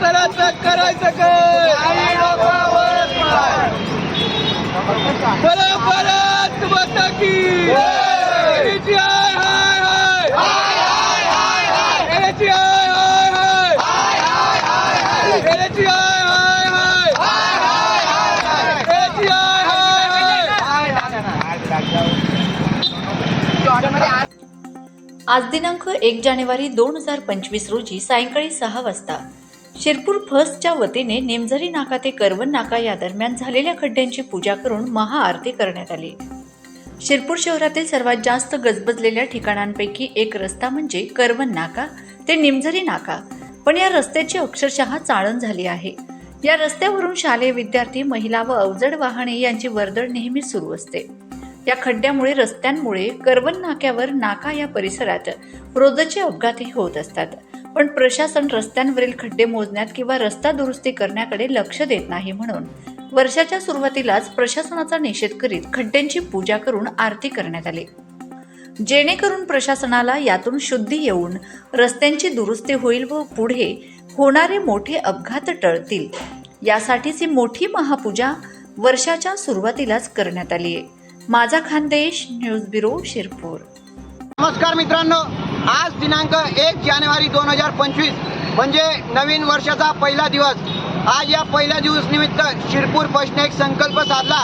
करायचं करायचं काय? परत परत माता की. आज दिनांक एक जानेवारी दोन हजार पंचवीस रोजी सायंकाळी सहा वाजता. शिरपूर फर्स्टच्या वतीने नेमझरी नाका ते करवन नाका या दरम्यान झालेल्या खड्ड्यांची पूजा करून महाआरती करण्यात आली. शिरपूर शहरातील सर्वात जास्त गजबजलेल्या ठिकाणांपैकी एक रस्ता म्हणजे करवन नाका ते निमझरी नाका. पण या रस्त्याची अक्षरशः चाळण झाली आहे. या रस्त्यावरून शालेय विद्यार्थी महिला व अवजड वाहने यांची वर्दळ नेहमी सुरू असते. या खड्ड्यामुळे रस्त्यांमुळे करवन नाक्यावर नाका या परिसरात रोजचे अपघातही होत असतात. पण प्रशासन रस्त्यांवरील खड्डे मोजण्यात किंवा रस्ता दुरुस्ती करण्याकडे लक्ष देत नाही म्हणून. वर्षाच्या सुरुवातीलाच प्रशासनाचा निषेध करीत खड्ड्यांची पूजा करून आरती करण्यात आली. जेणेकरून प्रशासनाला यातून शुद्धी येऊन रस्त्यांची दुरुस्ती होईल व पुढे होणारे मोठे अपघात टळतील. यासाठीच ही मोठी महापूजा वर्षाच्या सुरुवातीलाच करण्यात आली आहे माझा खानदेश न्यूज ब्युरो शिरपूर. नमस्कार मित्रांनो. आज दिनांक एक जानेवारी दोन हजार पंचवीस म्हणजे नवीन वर्षाचा पहिला दिवस. आज या पहिल्या दिवस निमित्त शिरपूर बसने एक संकल्प साधला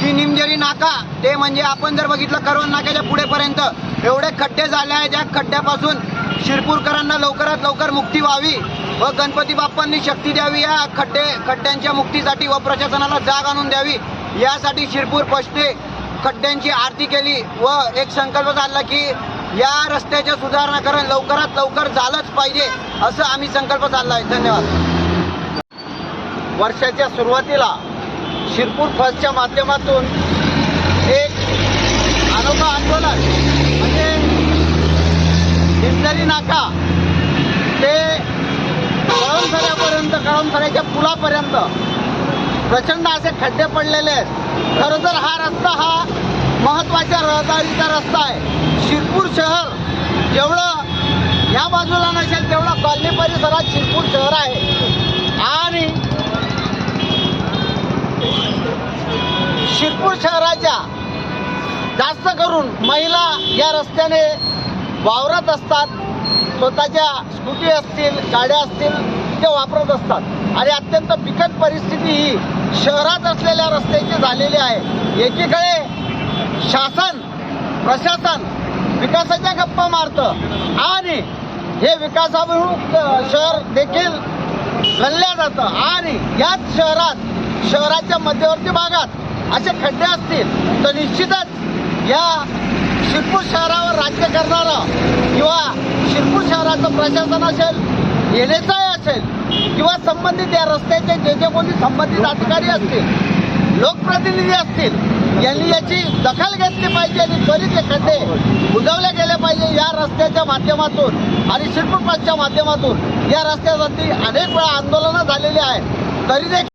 की निमजरी नाका ते म्हणजे आपण जर बघितलं करवण नाक्याच्या पुढेपर्यंत एवढे खड्डे झाले आहेत त्या खड्ड्यापासून शिरपूरकरांना लवकरात लवकर मुक्ती व्हावी व गणपती बाप्पांनी शक्ती द्यावी या खड्डे खड्ड्यांच्या मुक्तीसाठी व प्रशासनाला जाग आणून द्यावी यासाठी शिरपूर बसने खड्ड्यांची आरती केली व एक संकल्प झाला की या रस्त्याच्या सुधारणा लवकरात लवकर झालंच पाहिजे असं आम्ही संकल्प चालला आहे धन्यवाद. वर्षाच्या सुरुवातीला शिरपूर फर्स्टच्या माध्यमातून एक अनोखा आंदोलन म्हणजे हिंदरी नाका ते कळमसऱ्यापर्यंत कळमसऱ्याच्या पुलापर्यंत प्रचंड असे खड्डे पडलेले आहेत. खरं तर हा रस्ता महत्त्वाच्या महत्त्वाच्या रहदारीचा रस्ता आहे. शिरपूर शहर जेवढं या बाजूला नसेल तेवढा कॉलनी परिसरात शिरपूर शहर आहे. आणि शिरपूर शहराच्या जास्त करून महिला या रस्त्याने वावरत असतात. स्वतःच्या स्कूटी असतील गाड्या असतील ते वापरत असतात. आणि अत्यंत बिकट परिस्थिती ही शहरात असलेल्या रस्त्याची झालेली आहे. एकीकडे शासन प्रशासन विकासाच्या गप्पा मारतं. आणि हे विकासाभिमुख शहर देखील गणल्या जातं. आणि याच शहरात शहराच्या मध्यवर्ती भागात असे खड्डे असतील तर निश्चितच या शिरपूर शहरावर राज्य करणारं किंवा शिरपूर शहराचं प्रशासन असेल एन एस आय असेल किंवा संबंधित या रस्त्याचे जे जे कोणी संबंधित अधिकारी असतील लोकप्रतिनिधी असतील यांनी याची दखल घेतली पाहिजे आणि त्वरित हे खड्डे बुजवले गेले पाहिजे या रस्त्याच्या माध्यमातून आणि शिरपूर माध्यमातून. या रस्त्यासाठी अनेक वेळा आंदोलनं झालेली आहेत. तरी देखील